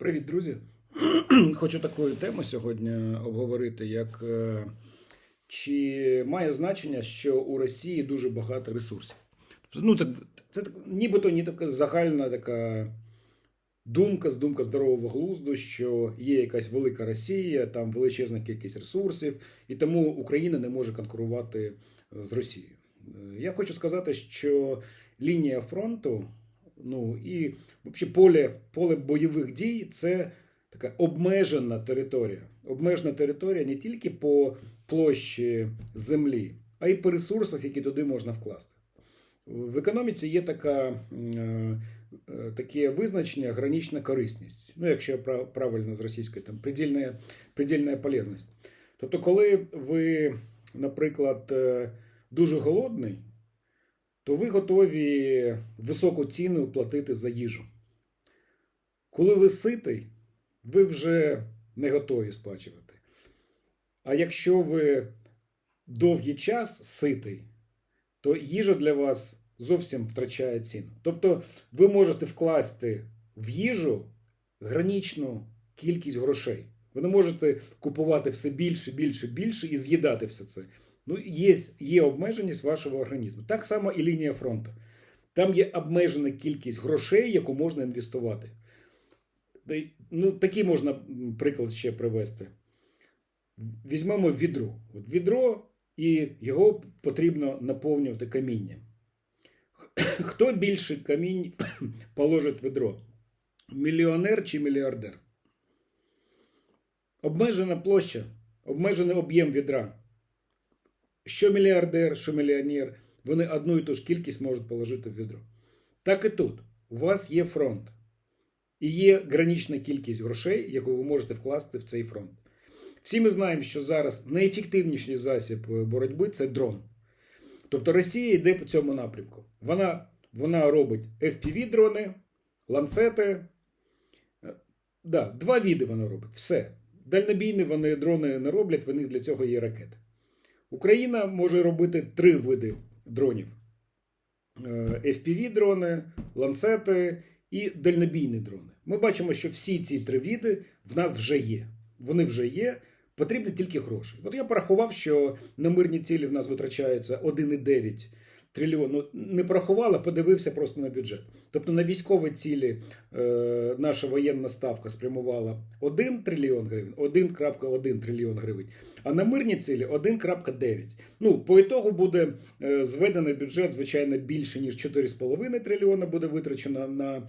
Привіт, друзі! Хочу таку тему сьогодні обговорити, як е, чи має значення, що у Росії дуже багато ресурсів. Тобто, ну, так, це так, нібито не така загальна така думка, думка здорового глузду, що є якась велика Росія, там величезна кількість ресурсів, і тому Україна не може конкурувати з Росією. Е, Я хочу сказати, що лінія фронту, ну і взагалі поле, поле бойових дій це така обмежена територія. Обмежена територія не тільки по площі землі, а й по ресурсах, які туди можна вкласти. В економіці є така, е, е, таке визначення гранічна корисність. Ну, якщо прав- правильно з російської, там предельна полезність. Тобто, коли ви, наприклад, е, дуже голодний, то ви готові високу ціну платити за їжу. Коли ви ситий, ви вже не готові сплачувати. А якщо ви довгий час ситий, то їжа для вас зовсім втрачає ціну. Тобто ви можете вкласти в їжу гранічну кількість грошей. Ви не можете купувати все більше, більше, більше і з'їдати все це. Ну, є, є обмеженість вашого організму. Так само і лінія фронту. Там є обмежена кількість грошей, яку можна інвестувати. Ну, такий можна приклад ще привести. Візьмемо відро. От відро, і його потрібно наповнювати камінням. Хто більше камінь положить в відро? Мільйонер чи мільярдер? Обмежена площа, обмежений об'єм відра. Що мільярдер, що мільйонер, вони одну і ту ж кількість можуть положити в відро. Так і тут. У вас є фронт. І є гранічна кількість грошей, яку ви можете вкласти в цей фронт. Всі ми знаємо, що зараз найефективніший засіб боротьби це дрон. Тобто Росія йде по цьому напрямку. Вона, вона робить FPV-дрони, ланцети. Е, Да, два види вона робить. Все. Дальнобійні вони дрони не роблять, в них для цього є ракети. Україна може робити три види дронів: Е, FPV-дрони, ланцети і дальнобійні дрони. Ми бачимо, що всі ці три види в нас вже є. Вони вже є, потрібні тільки гроші. От я порахував, що на мирні цілі в нас витрачається 1,9 трильйон. Ну, не порахував, а подивився просто на бюджет. Тобто на військові цілі е, наша воєнна ставка спрямувала 1 трильйон гривень, 1,1 трильйон гривень, а на мирні цілі 1,9. Ну, по ітогу буде е, зведений бюджет, звичайно, більше, ніж 4,5 трильйона буде витрачено на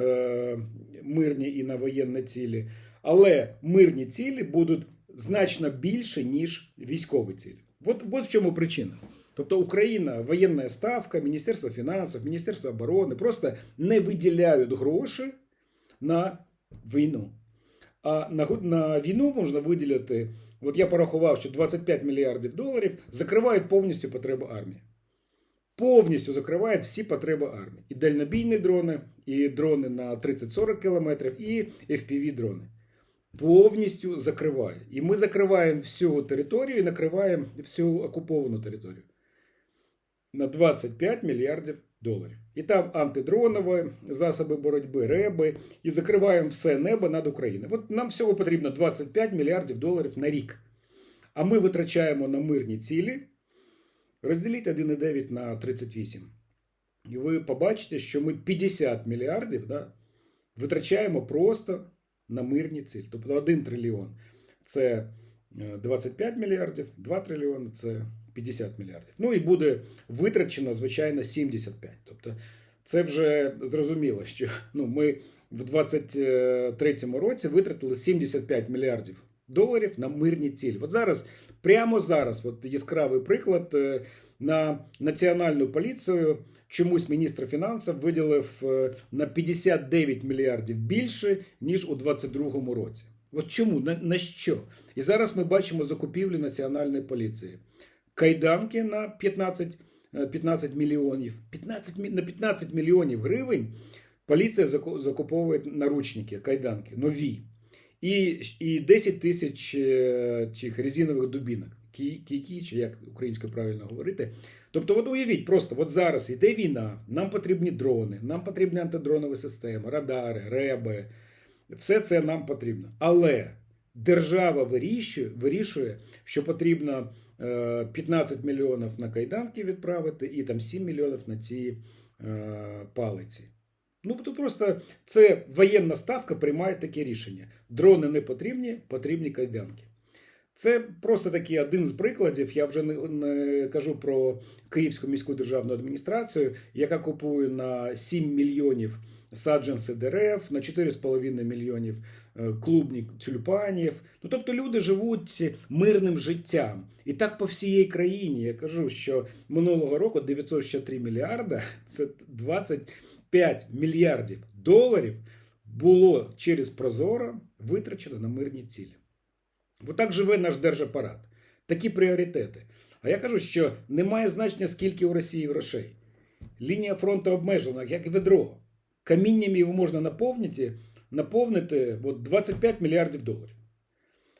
е, мирні і на воєнні цілі. Але мирні цілі будуть значно більше, ніж військові цілі. От, от в чому причина. Тобто Україна, воєнна ставка, Міністерство фінансів, Міністерство оборони просто не виділяють гроші на війну. А на, на війну можна виділяти, от я порахував, що 25 мільярдів доларів закривають повністю потреби армії. Повністю закривають всі потреби армії. І дальнобійні дрони, і дрони на 30-40 кілометрів, і FPV-дрони. Повністю закриває. І ми закриваємо всю територію і накриваємо всю окуповану територію на 25 мільярдів доларів. І там антидронові засоби боротьби, реби, і закриваємо все небо над Україною. От нам всього потрібно 25 мільярдів доларів на рік. А ми витрачаємо на мирні цілі. Розділіть 1,9 на 38. І ви побачите, що ми 50 мільярдів да, витрачаємо просто на мирні цілі. Тобто 1 трильйон це е, 25 мільярдів, 2 трильйони це 50 мільярдів. Ну і буде витрачено, звичайно, 75. Тобто це вже зрозуміло, що ну, ми в 2023 році витратили 75 мільярдів доларів на мирні цілі. От зараз, прямо зараз, от яскравий приклад е, на національну поліцію. Чомусь міністр фінансів виділив е, на 59 мільярдів більше, ніж у 2022 році. От чому? На, на що? І зараз ми бачимо закупівлі національної поліції. Кайданки на 15, е, 15 мільйонів. 15, на 15 мільйонів гривень поліція закуповує наручники, кайданки, нові. І, і 10 тисяч е, цих резинових дубінок. Кі- Кійки, чи як українською правильно говорити. Тобто, от уявіть, просто от зараз йде війна, нам потрібні дрони, нам потрібні антидронові системи, радари, реби. Все це нам потрібно. Але держава вирішує, вирішує що потрібно е, 15 мільйонів на кайданки відправити і там 7 мільйонів на ці е, палиці. Ну, то просто це воєнна ставка приймає таке рішення. Дрони не потрібні, потрібні кайданки. Це просто такий один з прикладів. Я вже не, не кажу про Київську міську державну адміністрацію, яка купує на 7 мільйонів саджанці дерев, на 4,5 мільйонів е, клубні тюльпанів. Ну тобто люди живуть мирним життям. І так по всієї країні. Я кажу, що минулого року 963 мільярда це 25 мільярдів доларів було через Прозоро витрачено на мирні цілі. Бо так живе наш держапарат. Такі пріоритети. А я кажу, що немає значення, скільки у Росії грошей. Лінія фронту обмежена, як ведро. Камінням його можна наповнити, наповнити от 25 мільярдів доларів.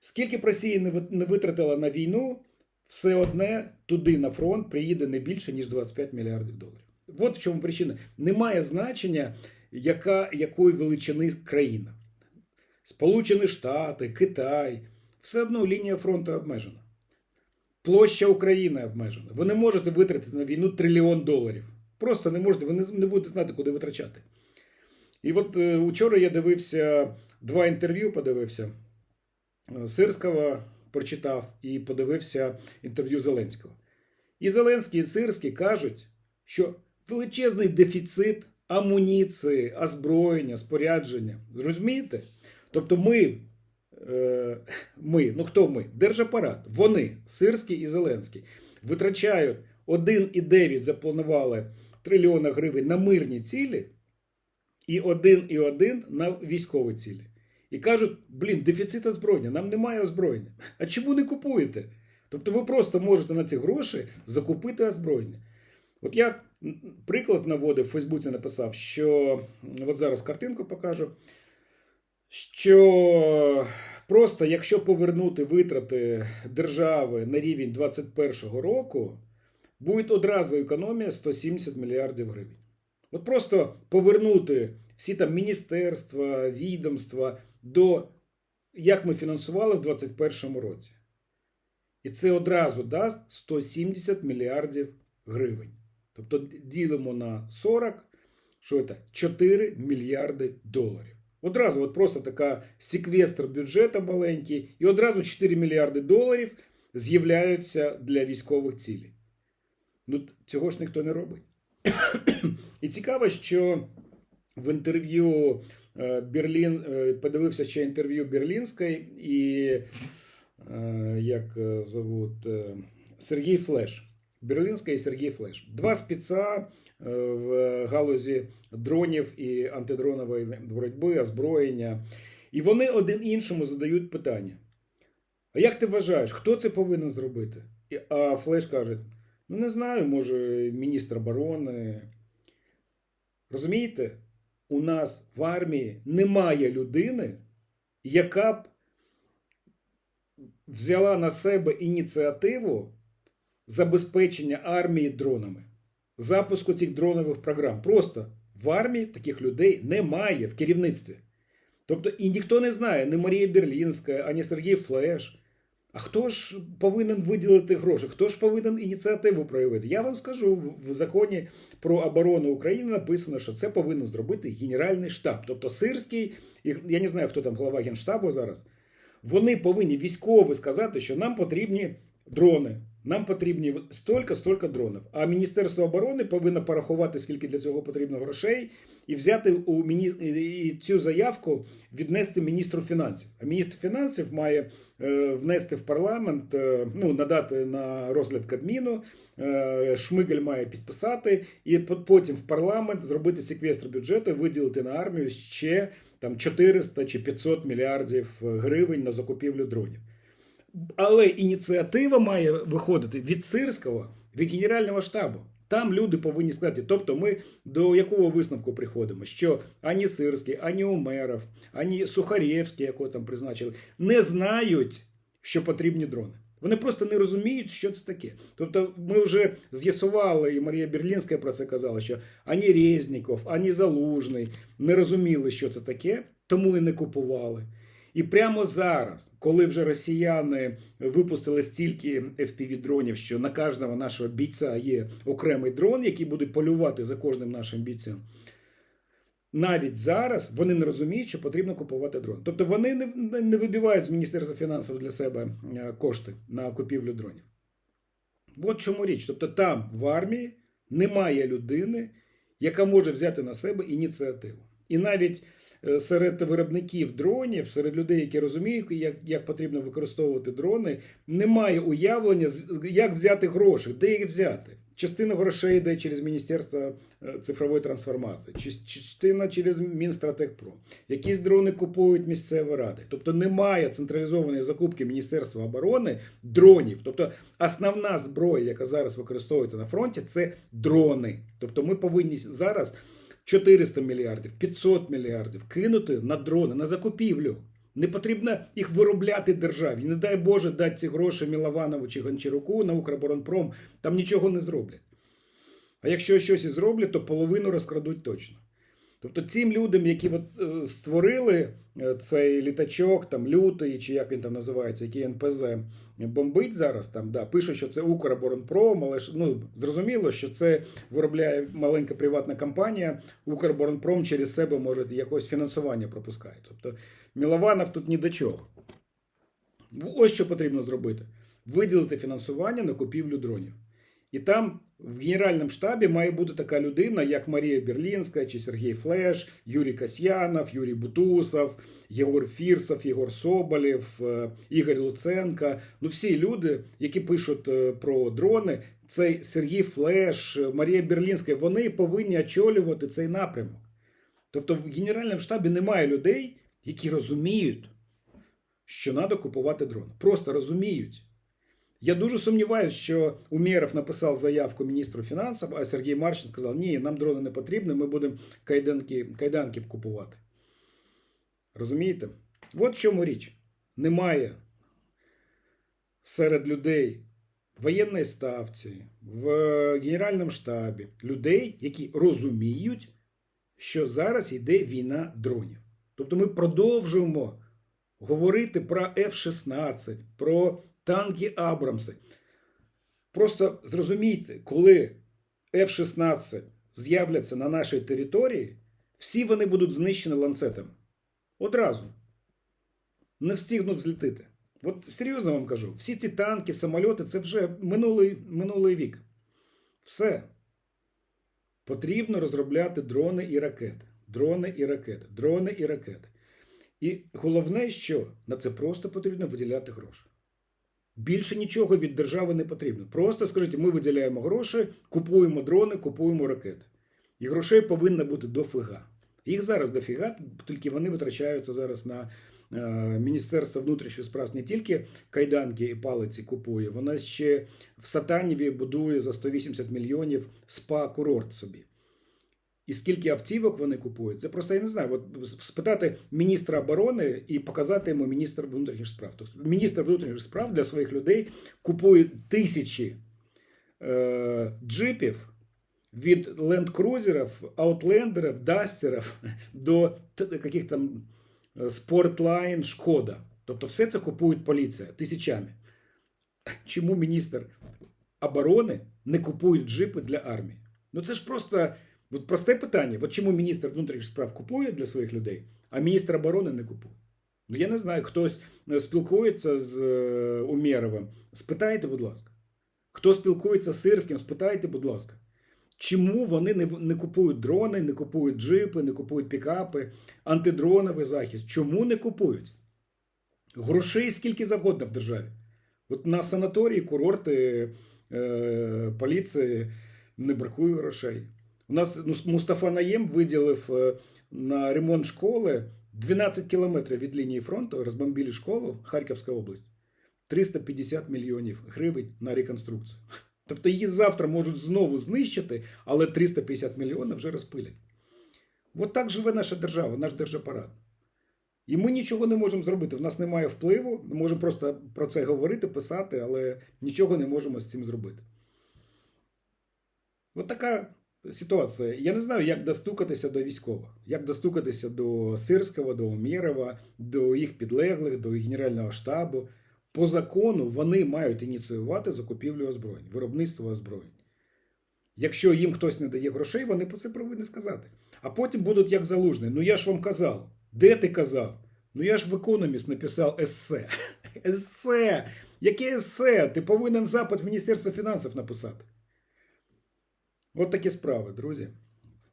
Скільки б Росія не витратила на війну, все одне туди на фронт приїде не більше, ніж 25 мільярдів доларів. От в чому причина. Немає значення, яка, якої величини країна. Сполучені Штати, Китай. Все одно лінія фронту обмежена. Площа України обмежена. Ви не можете витратити на війну трильйон доларів. Просто не можете, ви не будете знати, куди витрачати. І от е, учора я дивився два інтерв'ю, подивився. Е, Сирського прочитав і подивився інтерв'ю Зеленського. І Зеленський, і Сирський кажуть, що величезний дефіцит амуніції, озброєння, спорядження. Зрозумієте? Тобто ми, е, ми, ну хто ми? Держапарат, вони, Сирський і Зеленський, витрачають 1,9 запланували трильйона гривень на мирні цілі і 1,1 на військові цілі. І кажуть, блін, дефіцит озброєння, нам немає озброєння. А чому не купуєте? Тобто ви просто можете на ці гроші закупити озброєння. От я приклад наводив в Фейсбуці написав, що от зараз картинку покажу, що просто якщо повернути витрати держави на рівень 2021 року, буде одразу економія 170 мільярдів гривень. От просто повернути всі там міністерства, відомства до як ми фінансували в 2021 році. І це одразу дасть 170 мільярдів гривень. Тобто ділимо на 40, що це? 4 мільярди доларів. Одразу, от просто така секвестр бюджету маленький, і одразу 4 мільярди доларів з'являються для військових цілей. Ну, цього ж ніхто не робить. І цікаво, що в інтерв'ю е, Берлін е, подивився ще інтерв'ю Берлінської і е, як зовут Сергій Флеш. Берлінська і Сергій Флеш. Два спеца е, в галузі дронів і антидронової боротьби, озброєння. І вони один іншому задають питання. А як ти вважаєш, хто це повинен зробити? А Флеш каже: ну не знаю, може, міністр оборони. Розумієте, у нас в армії немає людини, яка б взяла на себе ініціативу забезпечення армії дронами, запуску цих дронових програм. Просто в армії таких людей немає в керівництві. Тобто і ніхто не знає, ні Марія Берлінська, ані Сергій Флеш. А хто ж повинен виділити гроші? Хто ж повинен ініціативу проявити? Я вам скажу, в- законі про оборону України написано, що це повинен зробити Генеральний штаб. Тобто Сирський, я не знаю, хто там голова Генштабу зараз. Вони повинні військово сказати, що нам потрібні дрони. Нам потрібні стільки, стільки дронів. А Міністерство оборони повинно порахувати, скільки для цього потрібно грошей, і взяти у міні... і цю заявку віднести міністру фінансів. А міністр фінансів має е, внести в парламент, е, ну надати на розгляд Кабміну. е, Шмигаль має підписати, і по- потім в парламент зробити секвестр бюджету, виділити на армію ще там 400 чи 500 мільярдів гривень на закупівлю дронів. Але ініціатива має виходити від Сирського, від Генерального штабу. Там люди повинні сказати. Тобто, ми до якого висновку приходимо? Що ані Сирський, ані Умеров, ані Сухарєвський, якого там призначили, не знають, що потрібні дрони. Вони просто не розуміють, що це таке. Тобто, ми вже з'ясували, і Марія Берлінська про це казала, що ані Резніков, ані Залужний не розуміли, що це таке, тому і не купували. І прямо зараз, коли вже росіяни випустили стільки FPV-дронів, що на кожного нашого бійця є окремий дрон, який буде полювати за кожним нашим бійцем. Навіть зараз вони не розуміють, що потрібно купувати дрон. Тобто вони не, не- вибивають з Міністерства фінансів для себе е, кошти на купівлю дронів. От чому річ. Тобто там в армії немає людини, яка може взяти на себе ініціативу. І навіть серед виробників дронів, серед людей, які розуміють, як, як потрібно використовувати дрони, немає уявлення, як взяти гроші, де їх взяти. Частина грошей йде через Міністерство е, цифрової трансформації, частина через Мінстратегпро. Якісь дрони купують місцеві ради. Тобто немає централізованої закупки Міністерства оборони дронів. Тобто основна зброя, яка зараз використовується на фронті, це дрони. Тобто ми повинні зараз 400 мільярдів, 500 мільярдів кинути на дрони, на закупівлю. Не потрібно їх виробляти державі. Не дай Боже дати ці гроші Мілованову чи Гончаруку на Укроборонпром, там нічого не зроблять. А якщо щось і зроблять, то половину розкрадуть точно. Тобто цим людям, які от, е, створили е, цей літачок, там лютий, чи як він там називається, який НПЗ бомбить зараз, там, да, пишуть, що це Укроборонпром, але ж ну, зрозуміло, що це виробляє маленька приватна компанія, Укроборонпром через себе може якось фінансування пропускає. Тобто Мілованов тут ні до чого. Ось що потрібно зробити: виділити фінансування на купівлю дронів. І там в Генеральному штабі має бути така людина, як Марія Берлінська, чи Сергій Флеш, Юрій Касьянов, Юрій Бутусов, Єгор Фірсов, Єгор Соболєв, е, Ігор Луценка. Ну, всі люди, які пишуть е, про дрони, цей Сергій Флеш, е, Марія Берлінська, вони повинні очолювати цей напрямок. Тобто в Генеральному штабі немає людей, які розуміють, що треба купувати дрон. Просто розуміють. Я дуже сумніваюся, що Умєров написав заявку міністру фінансів, а Сергій Марченко сказав, ні, нам дрони не потрібні, ми будемо кайданки, кайданки купувати. Розумієте? От в чому річ. Немає серед людей в воєнній ставці, в Генеральному штабі людей, які розуміють, що зараз йде війна дронів. Тобто ми продовжуємо говорити про F-16, про танки Абрамси. Просто зрозумійте, коли F-16 з'являться на нашій території, всі вони будуть знищені ланцетами. Одразу. Не встигнуть злітити. От серйозно вам кажу, всі ці танки, самольоти це вже минулий, минулий вік. Все. Потрібно розробляти дрони і ракети. Дрони і ракети, дрони і ракети. І головне, що на це просто потрібно виділяти гроші. Більше нічого від держави не потрібно. Просто скажіть, ми виділяємо гроші, купуємо дрони, купуємо ракети. І грошей повинно бути дофіга. Їх зараз дофіга, тільки вони витрачаються зараз на е, Міністерство внутрішніх справ не тільки кайданки і палиці купує, вона ще в Сатаніві будує за 180 мільйонів спа-курорт собі. І скільки автівок вони купують, це просто я не знаю. От спитати міністра оборони і показати йому міністр внутрішніх справ. Тобто міністр внутрішніх справ для своїх людей купує тисячі е, джипів від ленд-крузерів, аутлендерів, дастерів до яких там е, спортлайн, шкода. Тобто все це купують поліція тисячами. Чому міністр оборони не купує джипи для армії? Ну це ж просто. От просте питання: от чому міністр внутрішніх справ купує для своїх людей, а міністр оборони не купує? Ну я не знаю, хтось е, спілкується з е, Умєровим. Спитайте, будь ласка. Хто спілкується з Сирським, спитайте, будь ласка. Чому вони не, не купують дрони, не купують джипи, не купують пікапи, антидроновий захист? Чому не купують? Грошей скільки завгодно в державі. От на санаторії, курорти, е, поліції не бракує грошей. У нас ну, Мустафа Наєм виділив е, на ремонт школи 12 кілометрів від лінії фронту, розбомбили школу Харківська область. 350 мільйонів гривень на реконструкцію. Тобто її завтра можуть знову знищити, але 350 мільйонів вже розпилять. От так живе наша держава, наш держапарат. І ми нічого не можемо зробити. В нас немає впливу. Ми можемо просто про це говорити, писати, але нічого не можемо з цим зробити. От така ситуація. Я не знаю, як достукатися до військових, як достукатися до Сирського, до Умєрова, до їх підлеглих, до Генерального штабу. По закону вони мають ініціювати закупівлю озброєнь, виробництво озброєнь. Якщо їм хтось не дає грошей, вони про це повинні сказати. А потім будуть як залужний. Ну я ж вам казав. Де ти казав? Ну я ж в економіст написав есе. Есе! Яке есе? Ти повинен запит в Міністерство фінансів написати. От такі справи, друзі.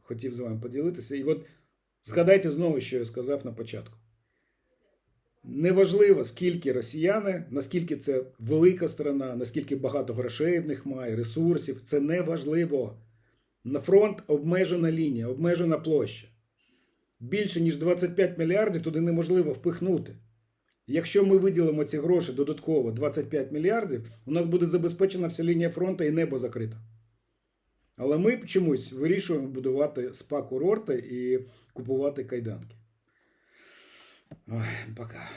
Хотів з вами поділитися. І от згадайте знову, що я сказав на початку. Неважливо, скільки росіяни, наскільки це велика страна, наскільки багато грошей в них має, ресурсів. Це не важливо. На фронт обмежена лінія, обмежена площа. Більше ніж 25 мільярдів туди неможливо впихнути. Якщо ми виділимо ці гроші додатково 25 мільярдів, у нас буде забезпечена вся лінія фронту і небо закрито. Але ми чомусь вирішуємо будувати спа-курорти і купувати кайданки. Ой, пока.